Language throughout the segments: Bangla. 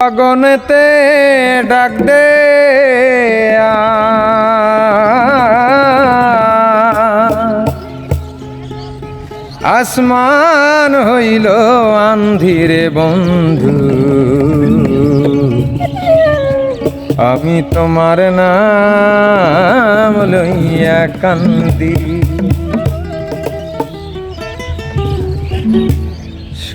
গগনেতে ডাক দে আসমান হইল আন্ধিরে বন্ধু। আমি তোমার নাম লইয়া কান্দি।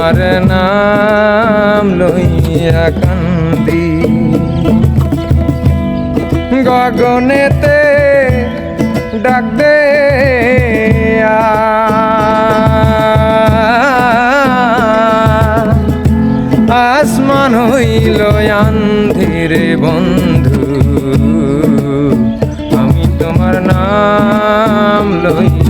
তোমার নাম লইয়া কান্দি। গগনেতে ডাক দে আসমান হইল আন্ধিরে বন্ধু। আমি তোমার নাম লইয়া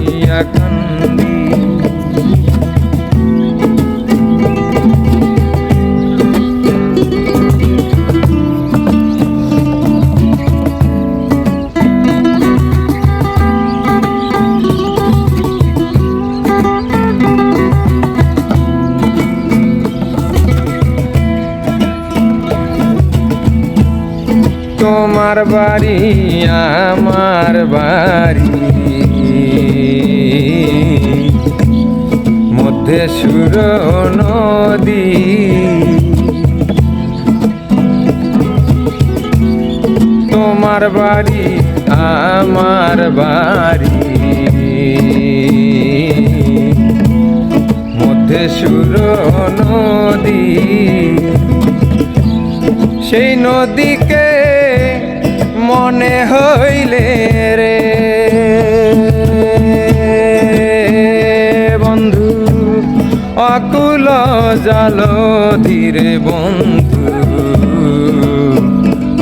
তোমার বাড়ি, আমার বাড়ি। মধ্যে সুর নদী তোমার বাড়ি, আমার বাড়ি। মধ্যে সুর নদী সেই নদীকে মনে হইলে রে। বন্ধু, অকুল জাল ধীরে বন্ধু,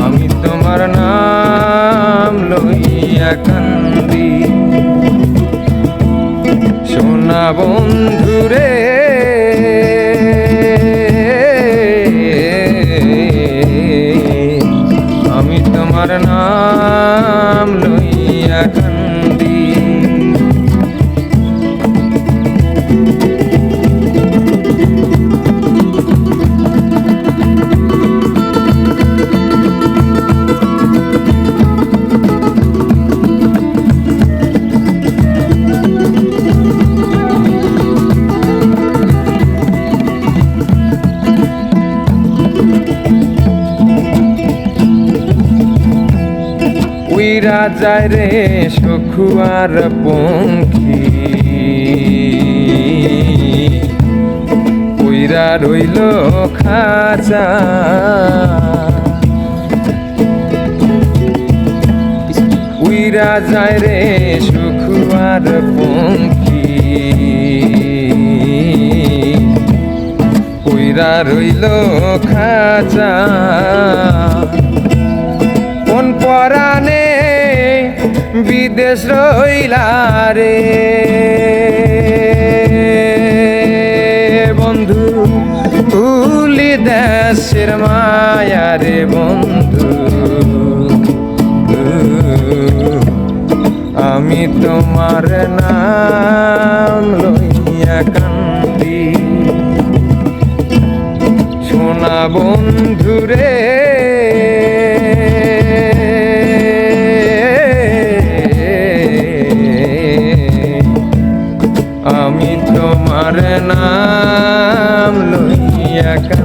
আমি তোমার নাম লইয়া কান্দি। সোনা বন্ধুরে আমি তোমার নাম লইয়া উইরা যায় রে সখুয়ার পঙ্খী। উইরা রইল খাজা উইরা যায় রে সখুয়ার পঙ্খী। উইরা রইল খাজা বিদেশ রইলা রে। বন্ধু তুলি দেশের মায়া রে বন্ধু। আমি তোমার নাম আমি